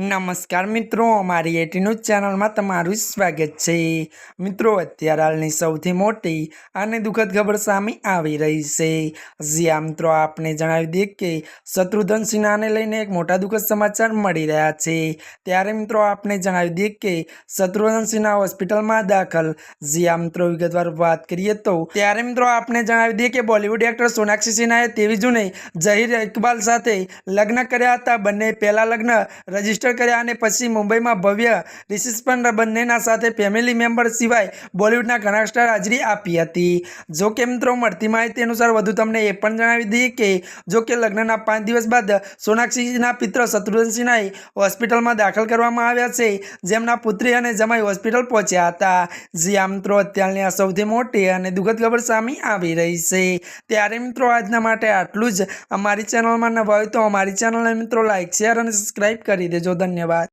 નમસ્કાર મિત્રો, અમારી એટી ન્યૂઝ ચેનલમાં તમારું સ્વાગત છે. મિત્રો, અત્યારે હાલની સૌથી મોટી અને દુઃખદ ખબર સામે આવી રહી છે. જ્યાં મિત્રો, આપને જણાવી દઈએ કે શત્રુઘ્ન સિન્હાને લઈને એક મોટા દુઃખદ સમાચાર મળી રહ્યા છે. ત્યારે મિત્રો, આપને જણાવી દઈએ કે શત્રુઘ્ન સિન્હા હોસ્પિટલમાં દાખલ. જ્યાં મિત્રો, વિગતવાર વાત કરીએ તો ત્યારે મિત્રો, આપને જણાવી દઈએ કે બોલિવૂડ એક્ટર સોનાક્ષી સિન્હાએ તેવી જૂને ઝહીર ઇકબાલ સાથે લગ્ન કર્યા હતા. બંને પહેલા લગ્ન રજિસ્ટર કર્યા અને પછી મુંબઈમાં ભવ્ય રિસેપ્શન બંનેના સાથે ફેમિલી મેમ્બર સિવાય બોલિવૂડના ઘણા સ્ટાર હાજરી આપી હતી. જો કે મિત્રો, મળતી માહિતી અનુસાર વધુ તમને એ પણ જણાવી દઈએ કે, જો કે લગ્નના પાંચ દિવસ બાદ સોનાક્ષીના પિત્ર શત્રુઘ્ન હોસ્પિટલમાં દાખલ કરવામાં આવ્યા છે, જેમના પુત્રી અને જમાઈ હોસ્પિટલ પહોંચ્યા હતા. જ્યાં મિત્રો, અત્યારની આ સૌથી મોટી અને દુઃખદ ખબર સામે આવી રહી છે. ત્યારે મિત્રો, આજના માટે આટલું જ. અમારી ચેનલમાં નવા હોય તો અમારી ચેનલને મિત્રો લાઈક શેર અને સબસ્ક્રાઈબ કરી દેજો. ધન્યવાદ.